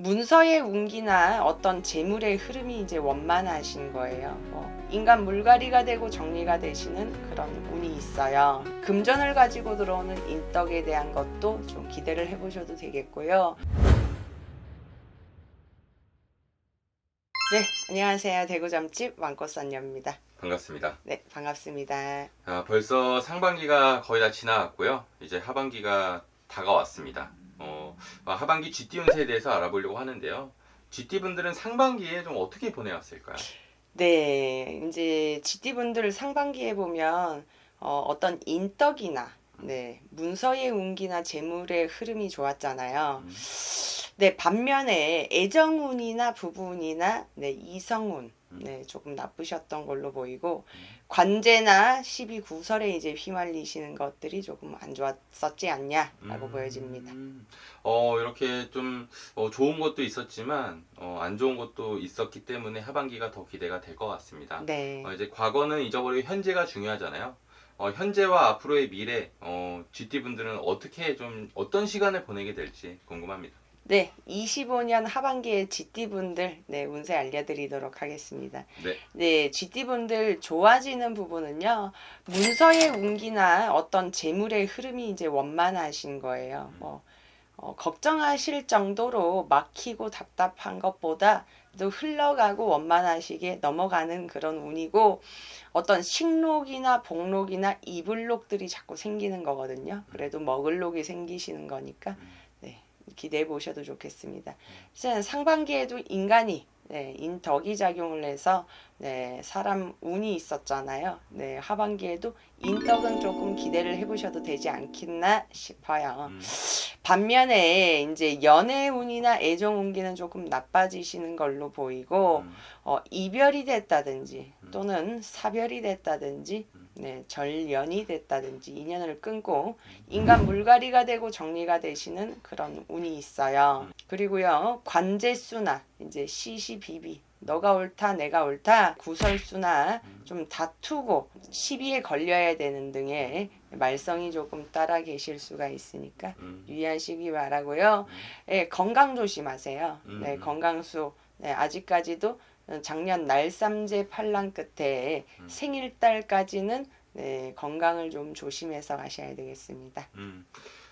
문서의 운기나 어떤 재물의 흐름이 이제 원만하신 거예요. 뭐 인간 물갈이가 되고 정리가 되시는 그런 운이 있어요. 금전을 가지고 들어오는 인덕에 대한 것도 좀 기대를 해보셔도 되겠고요. 네, 안녕하세요. 대구점집 왕꽃선녀입니다. 반갑습니다. 네, 반갑습니다. 아, 벌써 상반기가 거의 다 지나갔고요. 이제 하반기가 다가왔습니다. 어, 아, 하반기 GT 운세에 대해서 알아보려고 하는데요. GT 분들은 상반기에 좀 어떻게 보내왔을까요? 네, 이제 GT분들 상반기에 보면 어, 어떤 인덕이나 네, 문서의 운기나 재물의 흐름이 좋았잖아요. 음. 네, 반면에 애정운이나 부부운이나 네, 이성운 음. 네, 조금 나쁘셨던 걸로 보이고 음. 관제나 시비 구설에 이제 휘말리시는 것들이 조금 안 좋았었지 않냐라고 음. 보여집니다. 어, 이렇게 좀 어, 좋은 것도 있었지만 어, 안 좋은 것도 있었기 때문에 하반기가 더 기대가 될 것 같습니다. 네. 어, 이제 과거는 잊어버리고 현재가 중요하잖아요. 어, 현재와 앞으로의 미래, 어, GT 분들은 어떻게 좀 어떤 시간을 보내게 될지 궁금합니다. 네, 25년 하반기에 GT분들 네, 운세 알려드리도록 하겠습니다. 네. 네, GT분들 좋아지는 부분은요, 문서의 운기나 어떤 재물의 흐름이 이제 원만하신 거예요. 뭐, 어, 걱정하실 정도로 막히고 답답한 것보다 또 흘러가고 원만하시게 넘어가는 그런 운이고, 어떤 식록이나 복록이나 이불록들이 자꾸 생기는 거거든요. 그래도 먹을록이 생기시는 거니까, 네, 기대해 보셔도 좋겠습니다. 이제 상반기에도 인간이 네, 인덕이 작용을 해서 네, 사람 운이 있었잖아요. 네, 하반기에도 인덕은 조금 기대를 해보셔도 되지 않겠나 싶어요. 음, 반면에 이제 연애 운이나 애정 운기는 조금 나빠지시는 걸로 보이고 음, 어, 이별이 됐다든지 음. 또는 사별이 됐다든지 음. 네, 절연이 됐다든지 인연을 끊고 인간 물갈이가 되고 정리가 되시는 그런 운이 있어요. 그리고요 관제수나 이제 시시비비 너가 옳다 내가 옳다 구설수나 좀 다투고 시비에 걸려야 되는 등의 말썽이 조금 따라 계실 수가 있으니까 음, 유의하시기 바라고요. 예, 건강 조심하세요. 네, 음. 건강수. 네, 아직까지도 작년 날삼재 팔랑 끝에 음. 생일달까지는 네, 건강을 좀 조심해서 가셔야 되겠습니다. 음.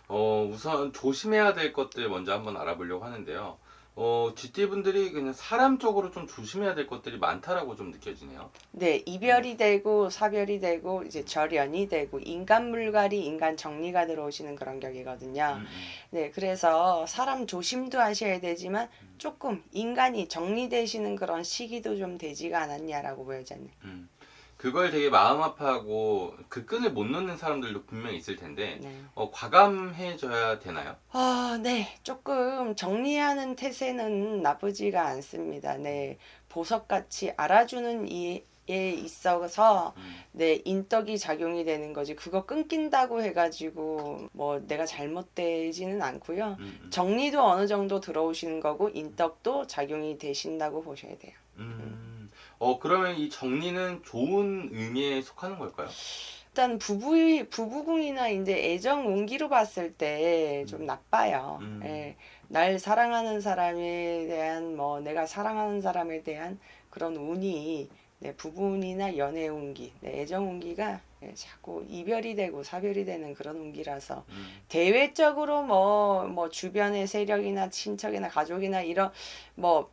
어, 우선 조심해야 될 것들 먼저 한번 알아보려고 하는데요. 어, GT 분들이 그냥 사람 쪽으로 좀 조심해야 될 것들이 많다라고 좀 느껴지네요. 네, 이별이 되고 사별이 되고 이제 절연이 되고 인간 물갈이, 인간 정리가 들어오시는 그런 격이거든요. 음, 음. 네, 그래서 사람 조심도 하셔야 되지만 조금 인간이 정리되시는 그런 시기도 좀 되지가 않았냐라고 보여졌네요. 음. 그걸 되게 마음 아파하고 그 끈을 못 놓는 사람들도 분명히 있을 텐데 네. 어, 과감해져야 되나요? 아, 네. 조금 정리하는 태세는 나쁘지가 않습니다. 네. 보석같이 알아주는 이에 있어서 음, 네, 인덕이 작용이 되는 거지. 그거 끊긴다고 해 가지고 뭐 내가 잘못되지는 않고요. 음, 음. 정리도 어느 정도 들어오시는 거고 인덕도 작용이 되신다고 보셔야 돼요. 음. 어, 그러면 이 정리는 좋은 의미에 속하는 걸까요? 일단 부부 부부궁이나 이제 애정 운기로 봤을 때좀 음. 나빠요. 음. 예. 날 사랑하는 사람에 대한 뭐 내가 사랑하는 사람에 대한 그런 운이 네, 부부운이나 연애 운기, 네, 애정 운기가 예, 자꾸 이별이 되고 사별이 되는 그런 운기라서 음, 대외적으로 뭐, 뭐 주변의 세력이나 친척이나 가족이나 이런 뭐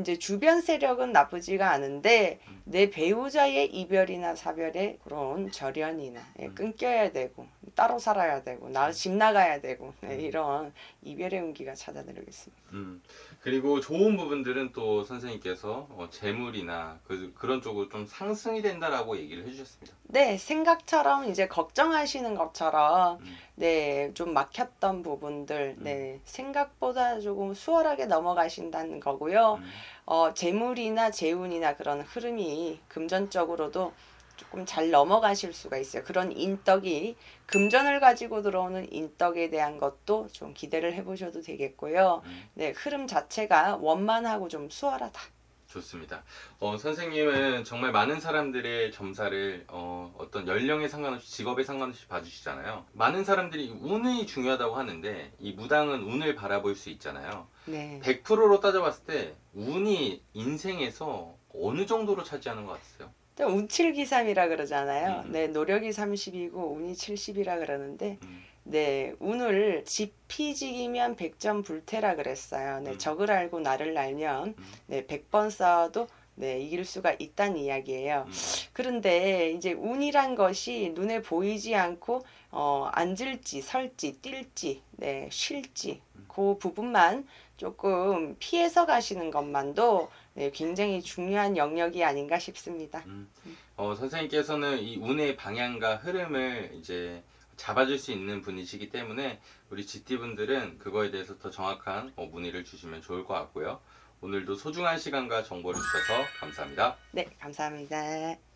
이제 주변 세력은 나쁘지가 않은데 음. 내 배우자의 이별이나 사별에 그런 절연이나 예, 음. 끊겨야 되고 따로 살아야 되고 나 집 나가야 되고 네, 음. 이런 이별의 운기가 찾아들겠습니다. 음. 그리고 좋은 부분들은 또 선생님께서 어, 재물이나 그, 그런 쪽으로 좀 상승이 된다라고 얘기를 해주셨습니다. 네, 생각처럼 이제 걱정하시는 것처럼 음. 네, 좀 막혔던 부분들, 네, 생각보다 조금 수월하게 넘어가신다는 거고요. 음. 어, 재물이나 재운이나 그런 흐름이 금전적으로도 조금 잘 넘어가실 수가 있어요. 그런 인덕이 금전을 가지고 들어오는 인덕에 대한 것도 좀 기대를 해보셔도 되겠고요. 음. 네, 흐름 자체가 원만하고 좀 수월하다. 좋습니다. 어, 선생님은 정말 많은 사람들의 점사를 어, 어떤 연령에 상관없이 직업에 상관없이 봐주시잖아요. 많은 사람들이 운이 중요하다고 하는데 이 무당은 운을 바라볼 수 있잖아요. 네. 100%로 따져봤을 때 운이 인생에서 어느 정도로 차지하는 것 같으세요? 운칠기삼이라 그러잖아요. 음. 네, 노력이 30이고 운이 70이라 그러는데 음. 네, 운을 지피지기면 100점 불태라 그랬어요. 네, 음. 적을 알고 나를 알면 음. 네, 100번 싸워도 네, 이길 수가 있다는 이야기예요. 음. 그런데 이제 운이란 것이 눈에 보이지 않고 어, 앉을지 설지 뛸지 네, 쉴지 그 부분만 조금 피해서 가시는 것만도 네, 굉장히 중요한 영역이 아닌가 싶습니다. 음. 어, 선생님께서는 이 운의 방향과 흐름을 이제 잡아줄 수 있는 분이시기 때문에 우리 GT 분들은 그거에 대해서 더 정확한 어, 문의를 주시면 좋을 것 같고요. 오늘도 소중한 시간과 정보를 주셔서 감사합니다. 네, 감사합니다.